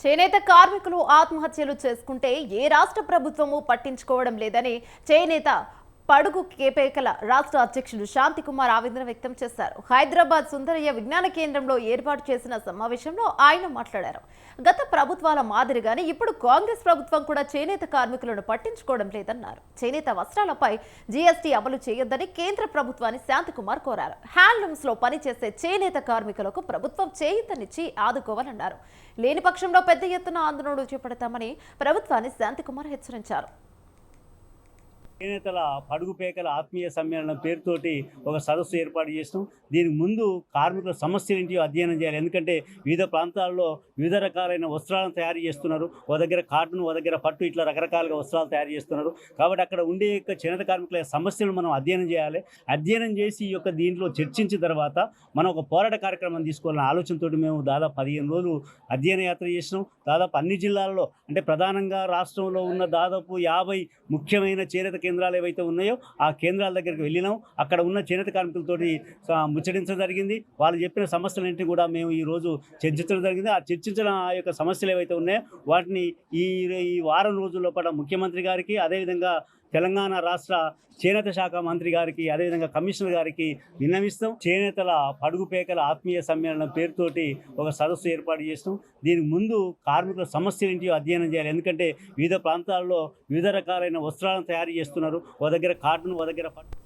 చేనేత కార్మికులు ఆత్మహత్యలు చేసుకుంటే ఏ రాష్ట్ర ప్రభుత్వము పట్టించుకోవడం లేదని చేనేత పడుగు కేపేకల రాష్ట్ర అధ్యక్షుడు శాంతికుమార్ ఆవేదన వ్యక్తం చేశారు. హైదరాబాద్ సుందరయ్య విజ్ఞాన కేంద్రంలో ఏర్పాటు చేసిన సమావేశంలో ఆయన మాట్లాడారు. గత ప్రభుత్వాల మాదిరిగానే ఇప్పుడు కాంగ్రెస్ ప్రభుత్వం కూడా చేనేత కార్మికులను పట్టించుకోవడం లేదన్నారు. చేనేత వస్త్రాలపై జీఎస్టీ అమలు చేయొద్దని కేంద్ర ప్రభుత్వాన్ని శాంతికుమార్ కోరారు. హ్యాండ్లూమ్స్లో పనిచేసే చేనేత కార్మికులకు ప్రభుత్వం చేయూతనిచ్చి ఆదుకోవాలన్నారు. లేని పక్షంలో పెద్ద ఎత్తున ఆందోళనలు చేపడతామని ప్రభుత్వాన్ని శాంతికుమార్ హెచ్చరించారు. చేనేతల పడుగు పేకల ఆత్మీయ సమ్మేళనం పేరుతోటి ఒక సదస్సు ఏర్పాటు చేసినాం. దీనికి ముందు కార్మికుల సమస్యలు ఏంటి అధ్యయనం చేయాలి. ఎందుకంటే వివిధ ప్రాంతాల్లో వివిధ రకాలైన వస్త్రాలను తయారు చేస్తున్నారు. ఓ దగ్గర కాటన్ ఓ దగ్గర పట్టు ఇట్లా రకరకాలుగా వస్త్రాలు తయారు చేస్తున్నారు. కాబట్టి అక్కడ ఉండే యొక్క చేనేత కార్మికుల సమస్యలను మనం అధ్యయనం చేయాలి. అధ్యయనం చేసి ఈ యొక్క దీంట్లో చర్చించిన తర్వాత మనం ఒక పోరాట కార్యక్రమం తీసుకోవాలన్న ఆలోచనతో మేము దాదాపు పదిహేను రోజులు అధ్యయన యాత్ర చేసినాం. దాదాపు అన్ని జిల్లాల్లో అంటే ప్రధానంగా రాష్ట్రంలో ఉన్న దాదాపు యాభై ముఖ్యమైన చేనేత కేంద్రాలు ఏవైతే ఉన్నాయో ఆ కేంద్రాల దగ్గరికి వెళ్ళినాం. అక్కడ ఉన్న చేనేత కార్మికులతోటి ముచ్చడించడం ముచ్చటించడం జరిగింది. వాళ్ళు చెప్పిన సమస్యలన్నింటినీ కూడా మేము ఈ రోజు చర్చించడం జరిగింది. ఆ చర్చించిన ఆ యొక్క సమస్యలు ఏవైతే ఉన్నాయో వాటిని ఈ ఈ వారం రోజుల్లో పాటు ముఖ్యమంత్రి గారికి అదేవిధంగా తెలంగాణ రాష్ట్ర చేనేత శాఖ మంత్రి గారికి అదేవిధంగా కమిషనర్ గారికి విన్నవిస్తాం. చేనేతల పడుగు పేకల ఆత్మీయ సమ్మేళనం పేరుతోటి ఒక సదస్సు ఏర్పాటు చేస్తాం. దీనికి ముందు కార్మికుల సమస్యలు ఏంటి అధ్యయనం చేయాలి. ఎందుకంటే వివిధ ప్రాంతాల్లో వివిధ రకాలైన వస్త్రాలను తయారు చేస్తున్నారు. ఓ దగ్గర కాటన్ ఒక దగ్గర పట్టు.